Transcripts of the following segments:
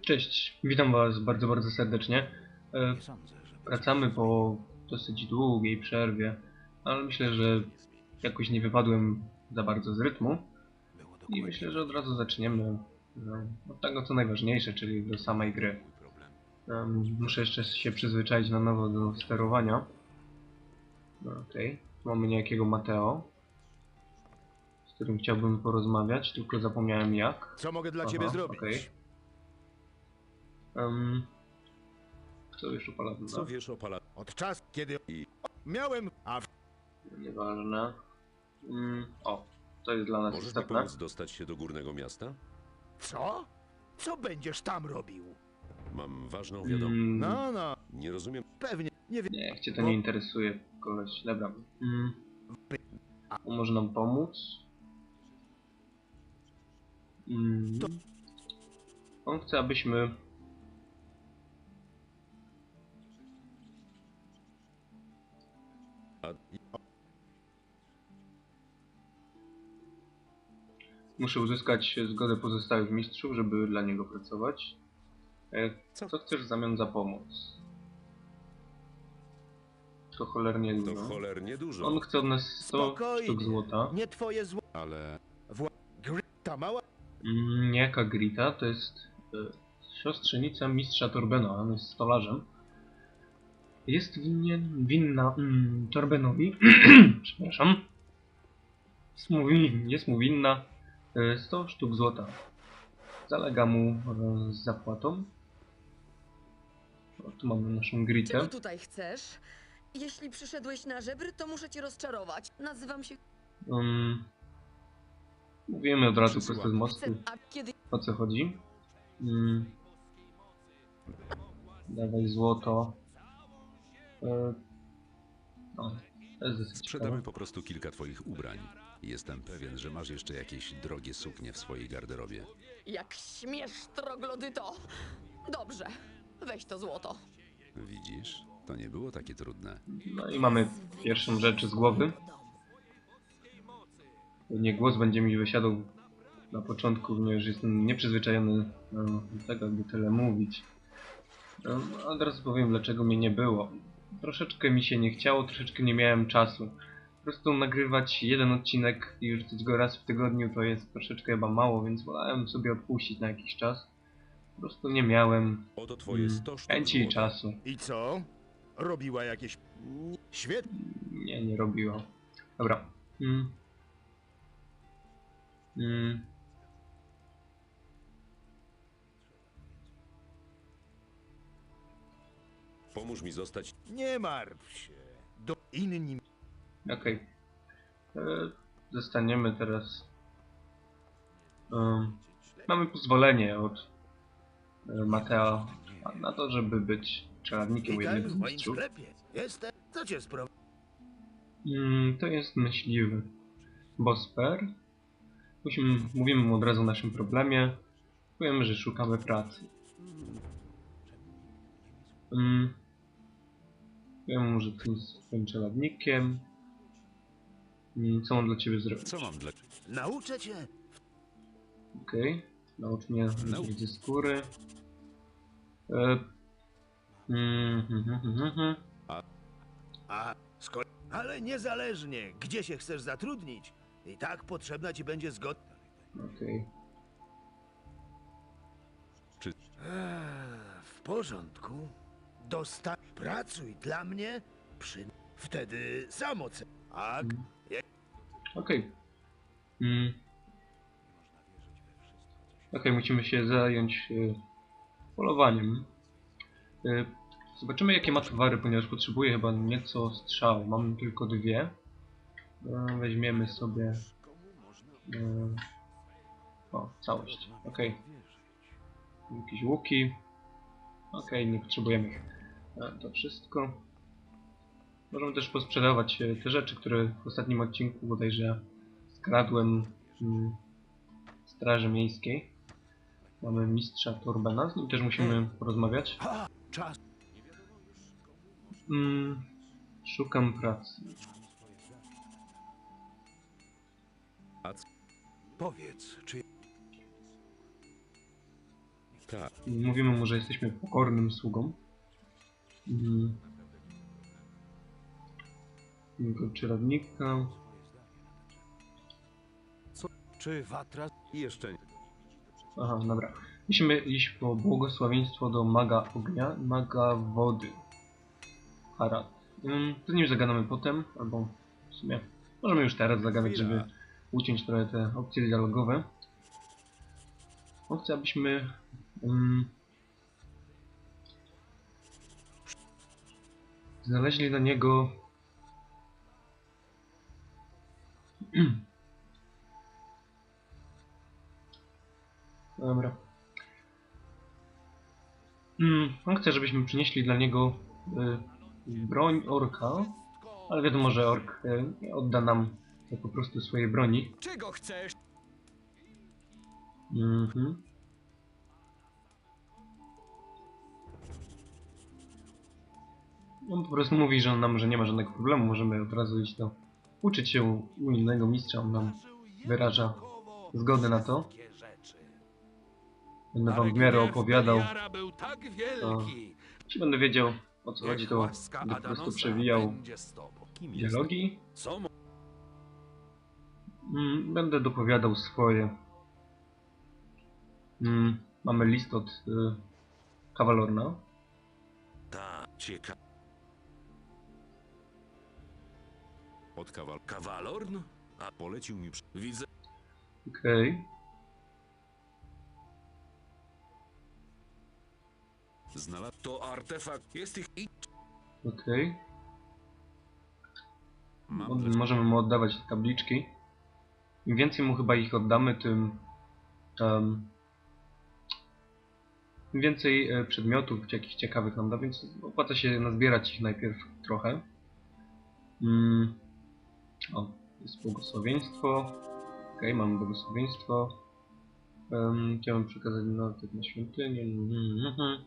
Cześć, witam Was bardzo, bardzo serdecznie. E, Nie sądzę, że Wracamy po dosyć długiej przerwie, ale myślę, że jakoś nie wypadłem za bardzo z rytmu było i dokładnie myślę, że od razu zaczniemy no, od tego, co najważniejsze, czyli do samej gry. mój problem. Em, Muszę jeszcze się przyzwyczaić na nowo do sterowania. No, Okej, Tu mamy niejakiego Mateo, z którym chciałbym porozmawiać, tylko zapomniałem jak. Co mogę dla Aha, ciebie zrobić? okej. Em, co już upala Co wiesz o pala... Od czasu, kiedy I- miałem, a. Nieważne. Mm, o, to jest dla nas Możesz mi istotne. pomóc dostać się do górnego miasta? co? Co będziesz tam robił? Mam ważną wiadomość. Mm, No, no, Nie rozumiem... pewnie, nie wiem. Nie, jak cię to nie interesuje, koleś. Dobra. Mm, może nam pomóc? Mm, on chce, abyśmy... Muszę uzyskać zgodę pozostałych mistrzów, żeby dla niego pracować. E, Co? Co chcesz w zamian za pomoc? To cholernie To dużo. cholernie dużo. On chce od nas 100 Spokojnie. sztuk złota. Nie twoje zło... Ale... Wła... Gry... Ta mała... Mm, Niejaka Grita to jest e, siostrzenica mistrza Torbena, on jest stolarzem. Jest winien, winna mm, Torbenowi, przepraszam, jest mu, win- jest mu winna 100 sztuk złota. Zalega mu e, z zapłatą. O, tu mamy naszą Gritę. Czego tutaj chcesz? Jeśli przyszedłeś na żebry, to muszę cię rozczarować. Nazywam się... Um, mówimy od razu prosto z mostu. O co chodzi. Mm. Dawaj złoto. E, no, to jest Sprzedamy ciekawe. po prostu kilka twoich ubrań. Jestem pewien, że masz jeszcze jakieś drogie suknie w swojej garderobie. Jak śmiesz, troglodyto! Dobrze, weź to złoto. Widzisz? To nie było takie trudne. No i mamy pierwszą rzecz z głowy. Nie głos będzie mi wysiadał na początku, ponieważ jestem nieprzyzwyczajony do tego, by tyle mówić. No, od razu powiem, dlaczego mnie nie było. Troszeczkę mi się nie chciało, troszeczkę nie miałem czasu. Po prostu nagrywać jeden odcinek i już go raz w tygodniu to jest troszeczkę chyba mało, więc wolałem sobie odpuścić na jakiś czas. Po prostu nie miałem Oto twoje mm, 100 sztuk chęci i złota. czasu. I co? Robiła jakieś... Świetnie. Nie, nie robiła. Dobra. Mm. Mm. Pomóż mi zostać... Nie martw się. Do inni... Okej. E, Zostaniemy teraz. em, mamy pozwolenie od e, Mateo na to, żeby być czeladnikiem u jednego z mistrzów. Jestem... Co cię. Mm, to jest myśliwy. Bosper. Musimy, mówimy mu od razu o naszym problemie. Powiemy, że szukamy pracy. Mm. Mu, że ty jest swoim czeladnikiem. Mm, Co mam dla ciebie zrobić? Co mam dla... Nauczę cię. Okej. Naucz mnie ze skóry. E... Mm, hmm, hmm, hmm, hmm. A, skoro... Ale niezależnie, gdzie się chcesz zatrudnić, i tak potrzebna ci będzie zgoda... Okej. Eee, W porządku. Dosta... Pracuj dla mnie przy... Wtedy sam ocen... A Okej. Mm. Okej, musimy się zająć e, polowaniem. E, zobaczymy jakie ma towary, ponieważ potrzebuję chyba nieco strzał. Mam tylko dwie. E, weźmiemy sobie... E, o, całość. Okej. Jakieś łuki. Okej, nie potrzebujemy. E, to wszystko. Możemy też posprzedawać e, te rzeczy, które w ostatnim odcinku bodajże skradłem mm, Straży Miejskiej. Mamy mistrza Torbena, z nim też musimy porozmawiać. Mm, szukam pracy. Powiedz, czy... Tak. Mówimy mu, że jesteśmy pokornym sługą. Mhm. Jego czarownika. Czy Watra... Jeszcze nie. Aha, dobra. Musimy iść po błogosławieństwo do maga ognia, maga wody. Harad. Mm, z nim zagadamy potem, albo w sumie możemy już teraz zagadać, żeby uciąć trochę te opcje dialogowe. On chce, abyśmy znaleźli dla niego Dobra. Mm, on chce, żebyśmy przynieśli dla niego y, broń orka, ale wiadomo, że ork y, nie odda nam po prostu swojej broni. Czego chcesz? Mhm. On po prostu mówi, że on nam, że nie ma żadnego problemu, możemy od razu iść do uczyć się u innego mistrza, on nam wyraża zgodę na to. Będę wam w miarę opowiadał, wielki. czy będę wiedział o co chodzi, to będę po prostu przewijał dialogi. Mm, będę dopowiadał swoje. Mm, mamy list od y, Kawalorna. Od kawal. Kawalorn? A Polecił mi. przy- widzę... Okej. Znalazł. To artefakt. Jest ich i... Okej. Mam Mo- dla- Możemy mu oddawać te tabliczki. Im więcej mu chyba ich oddamy, tym em, tym więcej e, przedmiotów jakichś ciekawych nam da, więc opłaca się nazbierać ich najpierw trochę. Mm. O, jest błogosławieństwo. Okej, mamy błogosławieństwo. Um, chciałem przekazać notek na świątynię. Mhm, mhm.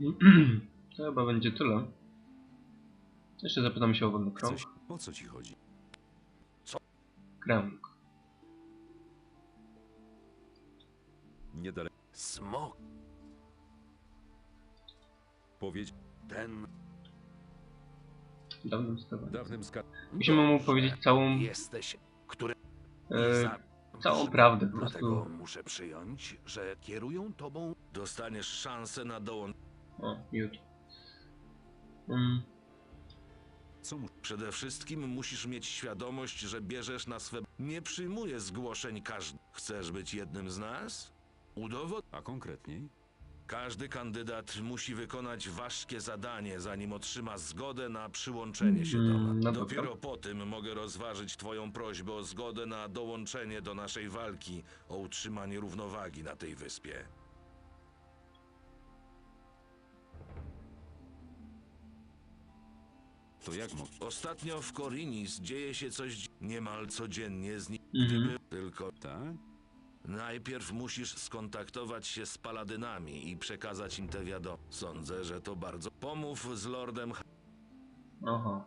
To chyba będzie tyle. Jeszcze zapytam się o wodny krąg. O co ci chodzi? Krąg. Niedaleko. Smok. Powiedz. Ten... Dawnym stawem. Dawnym ska. Musimy mu powiedzieć całą, Jesteś... Który... e, całą prawdę po Dlatego prostu. muszę przyjąć, że kierują tobą... Dostaniesz szansę na dołączenie. O, miód. Mm, Co mu. Przede wszystkim musisz mieć świadomość, że bierzesz na swe... Nie przyjmuję zgłoszeń każdy. Chcesz być jednym z nas? Udowod... A konkretniej? Każdy kandydat musi wykonać ważkie zadanie, zanim otrzyma zgodę na przyłączenie się do Mm, no. Dopiero po tym mogę rozważyć Twoją prośbę o zgodę na dołączenie do naszej walki o utrzymanie równowagi na tej wyspie. To jak mo. Ostatnio w Korinis dzieje się coś dzi- niemal codziennie z nim. Mhm. Gdyby tylko Tak? Najpierw musisz skontaktować się z paladynami i przekazać im te wiadomości. Sądzę, że to bardzo. Pomów z lordem aha.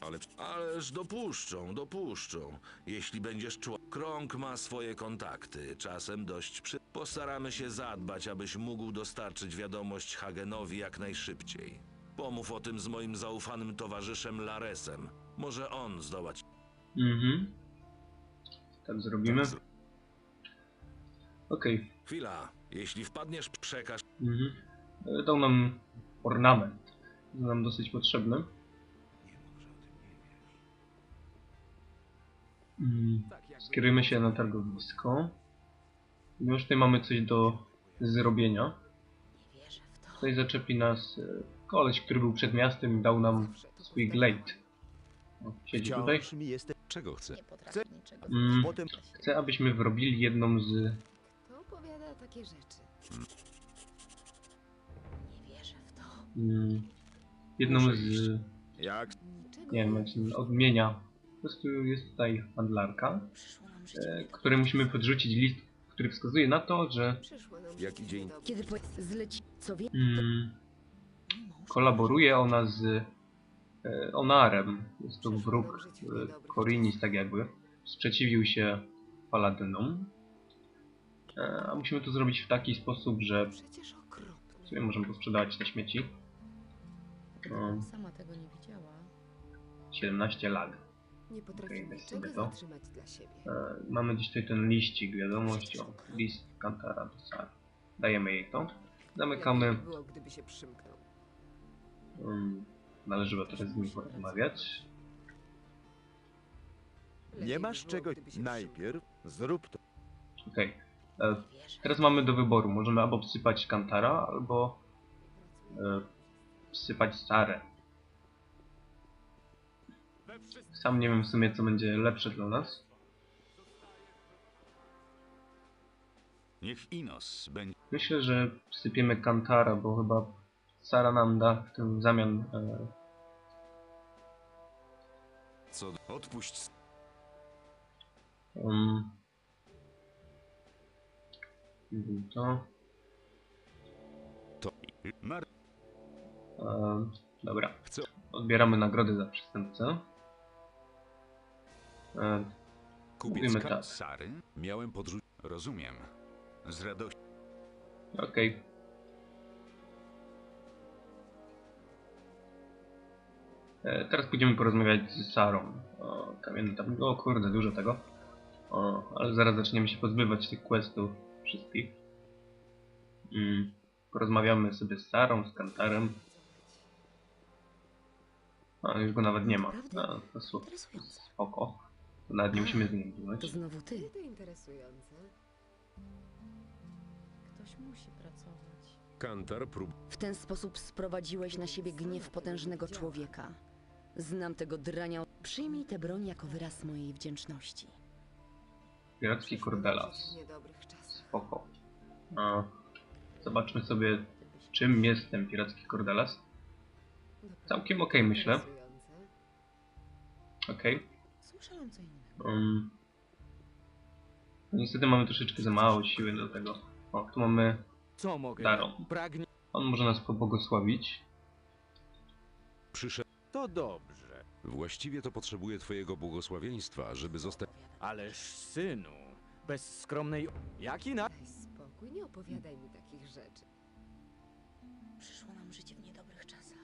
Ale. Ależ dopuszczą, dopuszczą. Jeśli będziesz czuł. Krąg ma swoje kontakty, czasem dość przy. Postaramy się zadbać, abyś mógł dostarczyć wiadomość Hagenowi jak najszybciej. Pomów o tym z moim zaufanym towarzyszem Laresem. Może on zdołać. Mhm. Tak zrobimy. Okej. Chwila, jeśli wpadniesz, przekaż. Mhm. E, Dał nam ornament. Nam dosyć potrzebny. Mm. Skierujmy się na targowisko. Już tutaj mamy coś do zrobienia. Tutaj zaczepi nas e, koleś, który był przed miastem i dał nam swój glade. Siedzi tutaj. Czego chce? Nie potrafię niczego Mm. Potem... Chcę, abyśmy wrobili jedną z... Kto opowiada takie rzeczy? Nie wierzę w to. Mm, jedną Muszę z... iść. Jak? Niczego Nie wiem, jak się odmienia. Po prostu jest tutaj handlarka, Przyszło nam życie. e, której musimy podrzucić list, który wskazuje na to, że Przyszło nam Jak idzie in- Kiedy po... zleci... Co wie? mm, kolaboruje ona z Onarem. Jest to wróg e, Korinis, tak jakby. Sprzeciwił się Paladynom. E, a musimy to zrobić w taki sposób, że sobie możemy posprzedawać te śmieci. Sama tego nie widziała. 17 lag. Nie potrafimy weź sobie to. E, mamy gdzieś tutaj ten liścik, wiadomość o list Kantara do Sary. Dajemy jej to. Zamykamy. Lepiej by było, gdyby się przymknął. Um, należy chyba teraz z nim porozmawiać. Nie masz czego. Najpierw zrób to. Okej. E, Nie wierzę. Teraz mamy do wyboru. Możemy albo wsypać Kantara, albo e, wsypać Sarę. Sam nie wiem w sumie co będzie lepsze dla nas. Niech Inos będzie. Myślę, że wsypiemy Kantara, bo chyba Sara nam da w tym zamian e, Co. Odpuść. um, to. To. Mar... E, dobra. Odbieramy nagrody za przestępcę. Kupiec Mówimy tak. Sary? Miałem podrzucić. Rozumiem. Z radością. Okej. E, Teraz pójdziemy porozmawiać z Sarą. O, kamienny tam. O kurde, dużo tego. O, ale zaraz zaczniemy się pozbywać tych questów wszystkich. Mm. Porozmawiamy sobie z Sarą, z Kantarem. A, już go nawet nie ma. A, to spoko. To nawet nie musimy z nim To mówić. znowu ty. To interesujące. Ktoś musi pracować. Kantar prób... W ten sposób sprowadziłeś na siebie gniew potężnego człowieka. Znam tego drania. Przyjmij tę broń jako wyraz mojej wdzięczności. Piracki czasach. Spoko. A, zobaczmy sobie, czym jest ten piracki Cordelas. Doprawdy Całkiem okej, myślę. innego. Um, no niestety mamy troszeczkę za mało siły do tego. O, tu mamy Co mogę? Daron. Pragnie. On może nas pobłogosławić. Przyszedł. To dobrze. Właściwie to potrzebuję twojego błogosławieństwa, żeby zostać... Ależ synu, bez skromnej. Jaki na. Daj spokój, nie opowiadaj mi takich rzeczy. Przyszło nam życie w niedobrych czasach.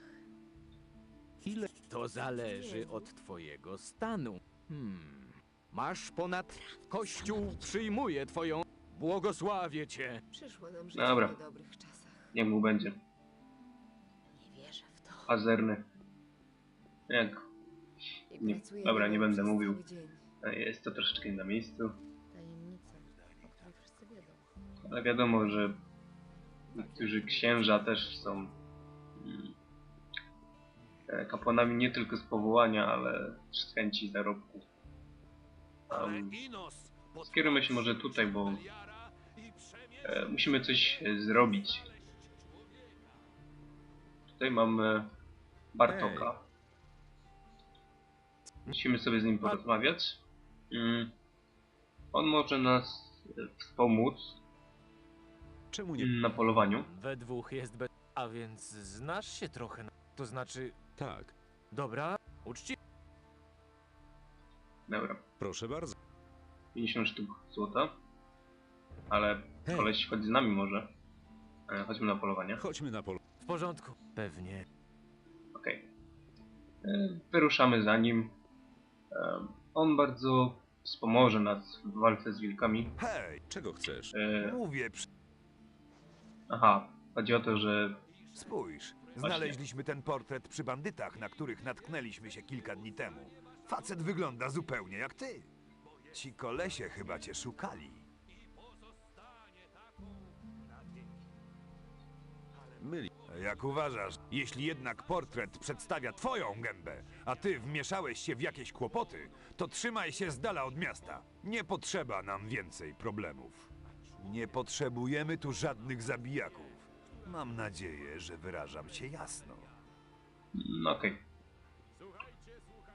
Ile? To zależy od twojego stanu. Hmm. Masz ponad. Kościół przyjmuje twoją. Błogosławię cię. Przyszło nam żyć Dobra. w niedobrych czasach. Niech mu będzie. Nie wierzę w to. Pazerny. Jak Nie- dobra, nie będę mówił. jest to troszeczkę nie na miejscu. Tajemnica, o której wszyscy wiedzą. Ale wiadomo, że niektórzy księża też są mm, e, kapłanami nie tylko z powołania, ale z chęci zarobku. Um, skierujmy się może tutaj, bo e, musimy coś e, zrobić. Tutaj mamy Bartoka. Musimy sobie z nim porozmawiać. Mm, on może nas e, wspomóc Czemu nie... na polowaniu. We dwóch jest bez... A więc znasz się trochę na... To znaczy... Tak, Dobra, uczci... Dobra, proszę bardzo. 50 sztuk złota. Ale Hej. koleś chodzi z nami może. E, Chodźmy na polowanie. Chodźmy na polu. W porządku. Pewnie. Okej. E, Wyruszamy za nim. On bardzo wspomoże nas w walce z wilkami. Hej, Czego chcesz? E, mówię, przy... Aha, chodzi o to, że spójrz. Znaleźliśmy ten portret przy bandytach, na których natknęliśmy się kilka dni temu. Facet wygląda zupełnie jak ty. Ci kolesie chyba cię szukali. Myli. Jak uważasz, jeśli jednak portret przedstawia twoją gębę, a ty wmieszałeś się w jakieś kłopoty, to trzymaj się z dala od miasta. Nie potrzeba nam więcej problemów. Nie potrzebujemy tu żadnych zabijaków. Mam nadzieję, że wyrażam się jasno. No okej.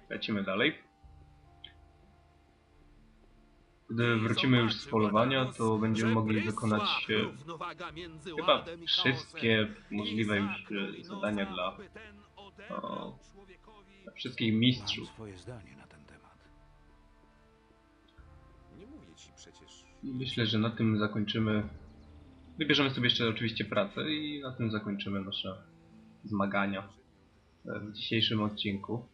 Lecimy dalej. Gdy wrócimy już z polowania, to będziemy mogli wykonać e, chyba wszystkie możliwe już e, zadania dla, o, dla wszystkich mistrzów. swoje zdanie na ten temat. Nie mówię ci przecież. I myślę, że na tym zakończymy. Wybierzemy sobie jeszcze oczywiście pracę i na tym zakończymy nasze zmagania e, w dzisiejszym odcinku.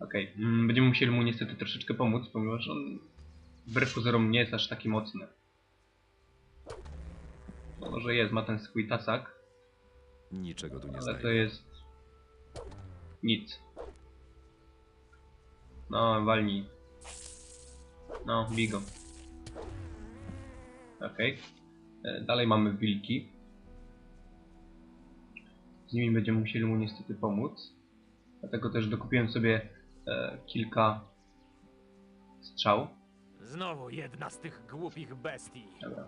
Okej, mm, będziemy musieli mu niestety troszeczkę pomóc, ponieważ on wbrew pozorom nie jest aż taki mocny. No, może jest, ma ten swój tasak, Niczego tu nie ale znajdę. to jest nic. No, walnij. No, bigo. Okej. E, Dalej mamy wilki. Z nimi będziemy musieli mu niestety pomóc. Dlatego też dokupiłem sobie e, kilka strzał. Znowu jedna z tych głupich bestii. Dobra.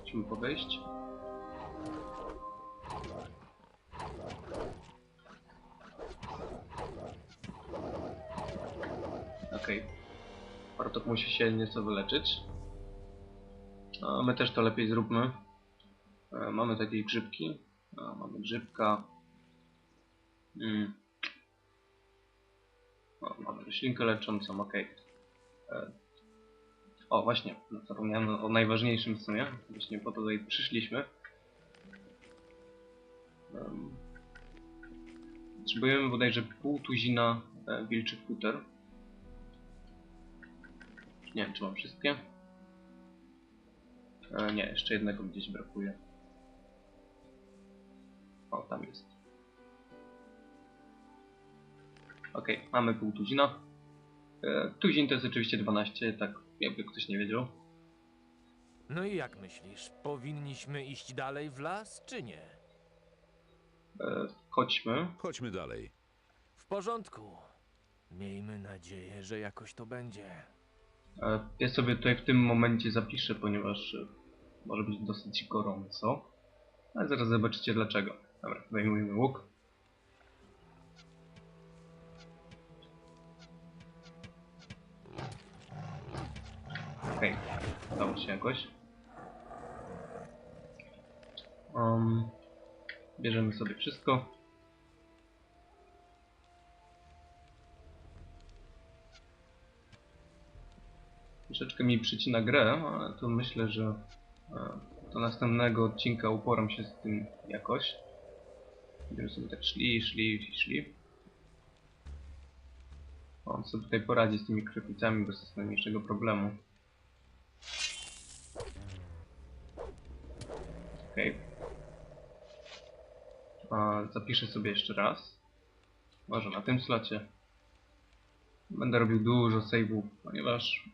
Musimy podejść. Musi się nieco wyleczyć. A my też to lepiej zróbmy. E, mamy takie grzybki. A, mamy grzybka. Mm. O, mamy roślinkę leczącą, ok. O, właśnie, no, zapomniałem o najważniejszym w sumie. Właśnie po to tutaj przyszliśmy. Potrzebujemy bodajże pół tuzina e, wilczych futer. Nie wiem, czy mam wszystkie. E, nie, jeszcze jednego gdzieś brakuje. O, tam jest. Okej, mamy pół tuzina. E, tuzin to jest oczywiście 12, tak jakby ktoś nie wiedział. No i jak myślisz, powinniśmy iść dalej w las, czy nie? E, chodźmy. Chodźmy dalej. W porządku. Miejmy nadzieję, że jakoś to będzie. Ja sobie tutaj w tym momencie zapiszę, ponieważ e, może być dosyć gorąco. Ale zaraz zobaczycie dlaczego. Dobra, zdejmujemy łuk. Okej, udało się jakoś. Um, bierzemy sobie wszystko. Troszeczkę mi przycina grę, ale to myślę, że e, do następnego odcinka uporam się z tym jakoś. Będziemy sobie tak szli, szli, szli. On sobie tutaj poradzi z tymi krepicami bez najmniejszego problemu. Okej. A, Zapiszę sobie jeszcze raz. Może na tym slocie. Będę robił dużo save'ów, ponieważ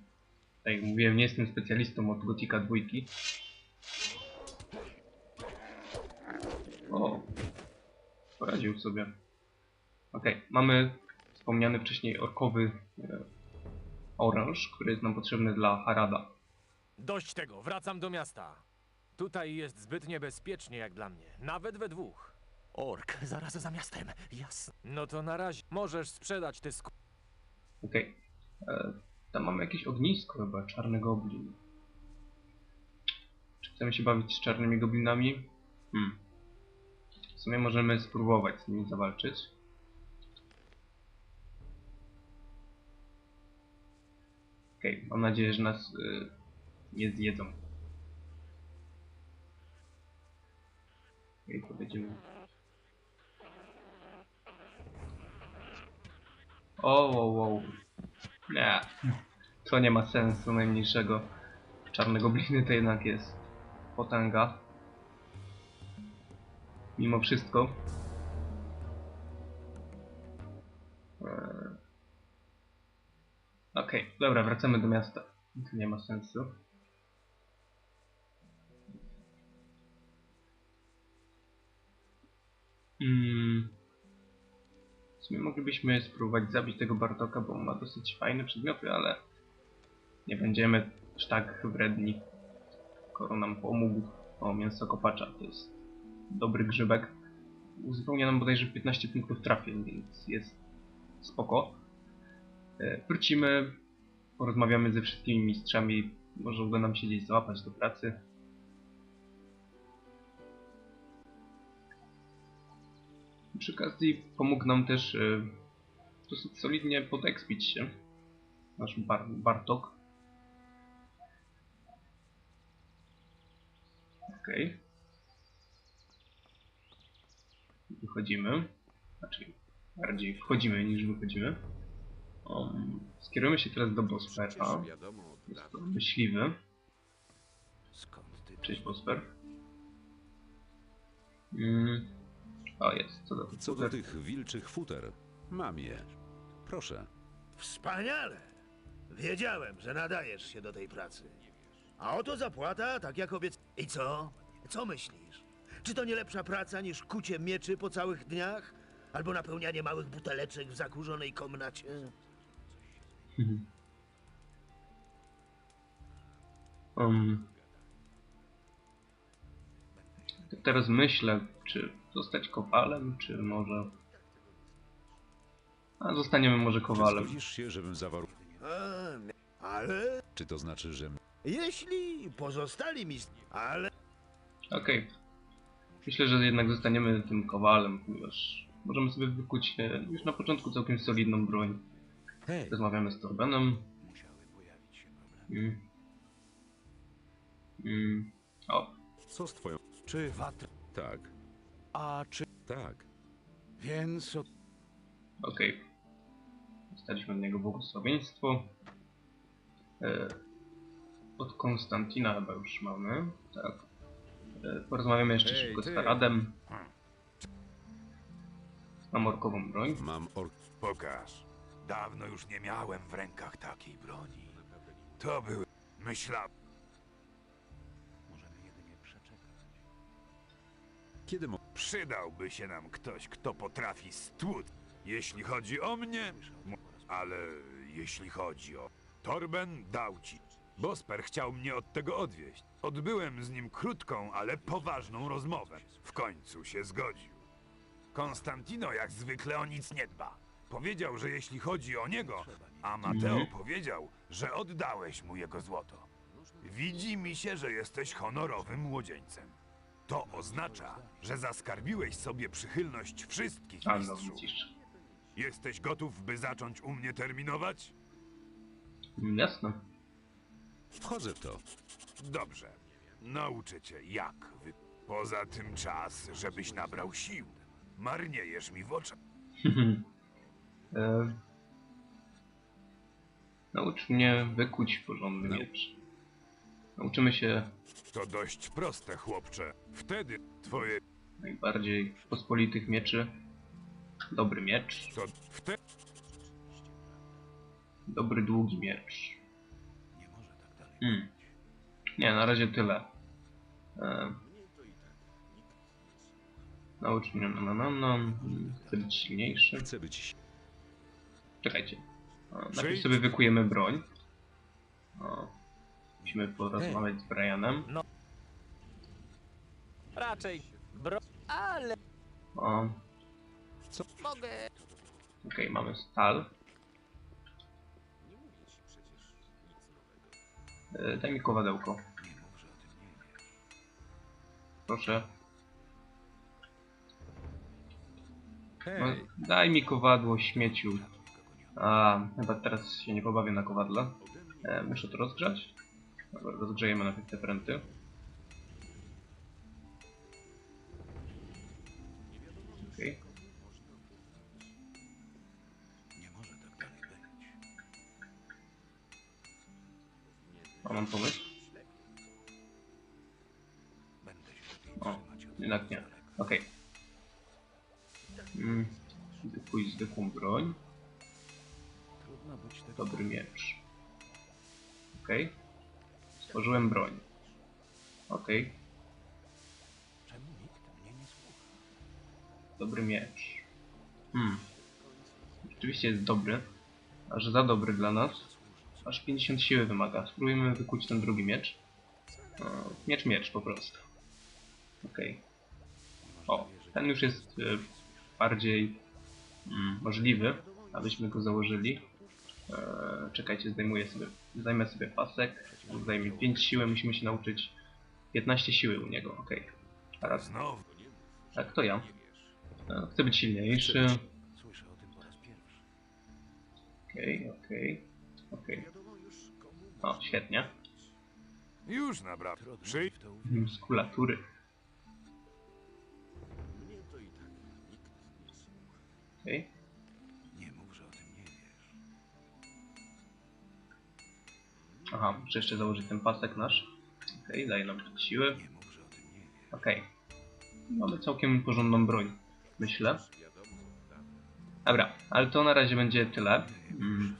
tak jak mówiłem, nie jestem specjalistą od Gotika dwójki. O, poradził sobie. Okej, mamy wspomniany wcześniej orkowy e, oręż, który jest nam potrzebny dla Harada. Dość tego, wracam do miasta. Tutaj jest zbyt niebezpiecznie jak dla mnie, nawet we dwóch. Ork, zaraz za miastem. Jasne. No to na razie możesz sprzedać te sk... Okej. E, Tam mamy jakieś ognisko chyba, czarny goblin. Czy chcemy się bawić z czarnymi goblinami? Hmm. W sumie możemy spróbować z nimi zawalczyć. Okej, mam nadzieję, że nas y, nie zjedzą. Okej, powiedziemy. O, wow, wow. Nie, to nie ma sensu najmniejszego. Czarne gobliny to jednak jest potęga. Mimo wszystko. Eee. Okej, dobra, wracamy do miasta. To nie ma sensu. Sumie moglibyśmy spróbować zabić tego Bartoka, bo on ma dosyć fajne przedmioty, ale nie będziemy aż tak wredni. Skoro nam pomógł o mięso kopacza, to jest dobry grzybek. Uzupełnia nam bodajże 15 punktów trafień, więc jest spoko. E, Wrócimy, porozmawiamy ze wszystkimi mistrzami Może uda nam się gdzieś złapać do pracy. Przy okazji pomógł nam też e, dosyć solidnie podekspić się. Nasz Bar Bartok. Okej. Wychodzimy. Znaczy, bardziej wchodzimy niż wychodzimy. Um, skierujemy się teraz do Bospera. Jest to myśliwy. Cześć Bosper. Mm. O, jest. Co do Co do tych wilczych futer, mam je. Proszę. Wspaniale! Wiedziałem, że nadajesz się do tej pracy. A oto zapłata, tak jak obiec... I co? Co myślisz? Czy to nie lepsza praca niż kucie mieczy po całych dniach? Albo napełnianie małych buteleczek w zakurzonej komnacie? Um, teraz myślę, czy zostać kowalem, czy może... A zostaniemy może kowalem. zgodzisz się, żebym zawarł... A, ale Czy to znaczy, że... jeśli pozostali mi... Ale Okej. Myślę, że jednak zostaniemy tym kowalem, ponieważ możemy sobie wykuć e, już na początku całkiem solidną broń. Hej! Rozmawiamy z Torbenem. Mm. Mm. O, Co z twoją... Czy Watr... Tak, A czy... tak. Więc... od- okej. Dostaliśmy od niego błogosławieństwo. E, od Konstantina chyba już mamy, tak. E, porozmawiamy jeszcze Ej, szybko z ty. Haradem. Mam orkową broń. Mam or... Pokaż. Dawno już nie miałem w rękach takiej broni. To były... Myśla... Kiedy mo... Przydałby się nam ktoś, kto potrafi stłuc. Jeśli chodzi o mnie, ale jeśli chodzi o Torben, dał ci. Bosper chciał mnie od tego odwieźć. Odbyłem z nim krótką, ale poważną rozmowę. W końcu się zgodził. Konstantino jak zwykle o nic nie dba. Powiedział, że jeśli chodzi o niego, a Mateo Mhm. powiedział, że oddałeś mu jego złoto. Widzi mi się, że jesteś honorowym młodzieńcem. To oznacza, że zaskarbiłeś sobie przychylność wszystkich A no mistrzów. widzisz. Jesteś gotów, by zacząć u mnie terminować? Jasne. Wchodzę w to. Dobrze. Nauczę cię, jak wy... Poza tym czas, żebyś nabrał sił. Marniejesz mi w oczach. e, naucz mnie wykuć porządny No. miecz. Nauczymy się To dość proste, chłopcze. Wtedy twoje... najbardziej pospolitych mieczy. Dobry miecz. To wtedy... Dobry, długi miecz. Hmm. Nie, na razie tyle. E, naucz mnie, no, no, no, no. Chcę być silniejszy. Chcę być... Czekajcie. O, najpierw sobie wykujemy broń. O, musimy porozmawiać z Brianem. Raczej bro... Ale... O, Mogę... okej, mamy stal. E, daj mi kowadełko. Proszę. No, Hej! daj mi kowadło, śmieciu. A, chyba teraz się nie pobawię na kowadle. E, muszę to rozgrzać. Dobra, rozgrzejemy najpierw te pręty. Okej. A mam pomysł? O, jednak nie. Okej. Mm, wykuj zwykłą broń. Dobry miecz. Okej. Stworzyłem broń. Okej. Dobry miecz. Hmm. Rzeczywiście jest dobry. Aż za dobry dla nas. Aż 50 siły wymaga. Spróbujmy wykuć ten drugi miecz. E, miecz, miecz po prostu. Okej. O, ten już jest e, bardziej mm, możliwy, abyśmy go założyli. E, czekajcie, zdejmuję sobie Zajmę sobie pasek. Zajmie 5 siły, musimy się nauczyć 15 siły u niego, okej. Teraz, Znowu. tak, to ja. E, Chcę być silniejszy. Okej, okej, okej. O, świetnie. Już nabrał. Przyjdź. Muskulatury. Okej. Aha, muszę jeszcze założyć ten pasek nasz. Okej, daje nam siły. Okej. Mamy całkiem porządną broń, myślę. Dobra, ale to na razie będzie tyle. Mm.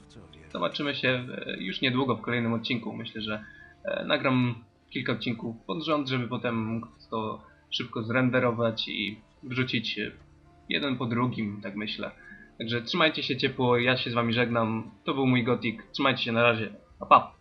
Zobaczymy się e, już niedługo w kolejnym odcinku. Myślę, że e, nagram kilka odcinków pod rząd, żeby potem mógł to szybko zrenderować i wrzucić e, jeden po drugim, tak myślę. Także trzymajcie się ciepło, ja się z wami żegnam. To był mój Gothic. Trzymajcie się na razie. Pa, pa.